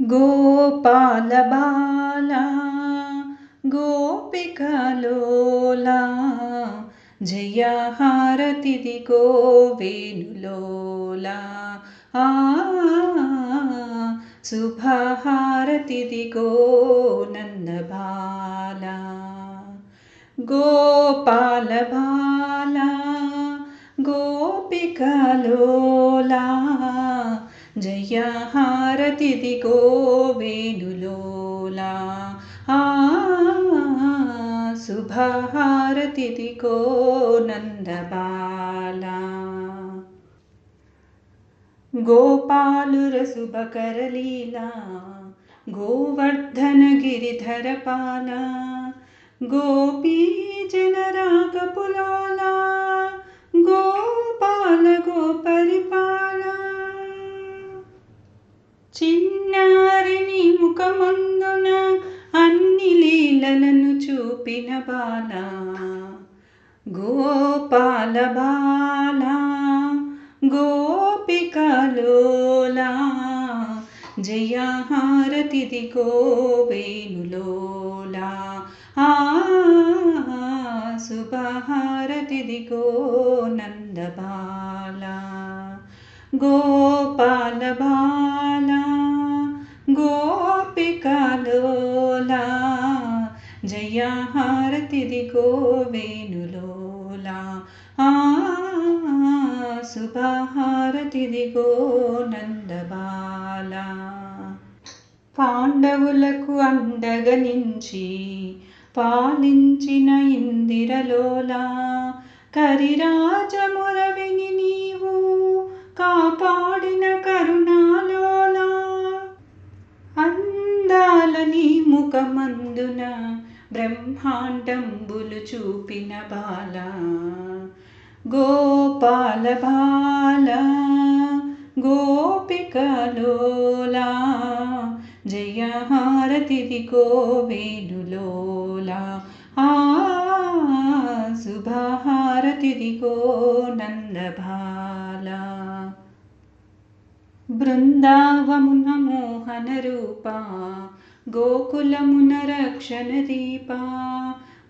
गोपालबाला गोपिकालोला जया हारतिदि गो आ लोला सुभा गो नन्द गोपालभा गोपिका జయహారతిది గోవేణులోలా ఆ శుభహారతిది గో నందబాల గోపాలుర శుభకరలీలా గోవర్ధన గోపిన బాల గోపాల బాల గోపికలోలా జయహారతిది గోవేణులోలా ఆ శుభహారతిది గో నందబాల. గోపాల బాల హారతిదిగో వేణులోలా. ఆ నందబాల. పాండవులకు అండగనించి పాలించిన ఇందిరలోలా. కరిరాజమురవిని నీవు కాపాడిన కరుణాలోలా. అందాల నీ ముఖమందున బ్రహ్మాండంబులు చూపిన బాల గోపాల బాల గోపికలోలా జయహారతిది గోవేణులోలా ఆ శుభహారతిదిగో నందభాల బృందావమున మోహన రూప గోకులమున రక్షణ దీపా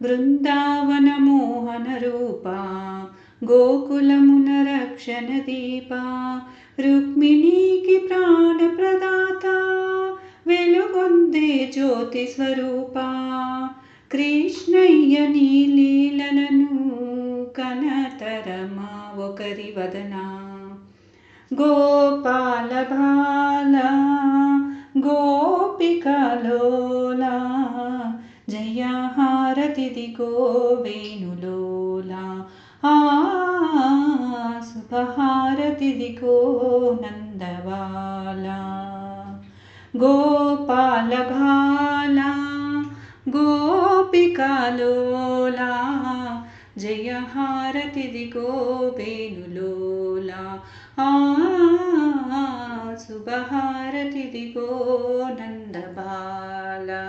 బృందావన మోహన రూప గోకులమున రక్షణ దీపా రుక్మిణీకి ప్రాణ ప్రదాత వెలుగొందే జ్యోతి స్వరూపా. కృష్ణయ్య నీ లీలలను కనతరమా ఒకరి వదనా. గోపాల కలోలా గోపికలోలా జయహారతిది వేణులోలా ఆ శుభహారతిది గో నందవాల. గోపాల బాల గోపికలోలా జయహారతిది గోవేణులోలా ఆ सुबभारतिदिगो नन्दबाला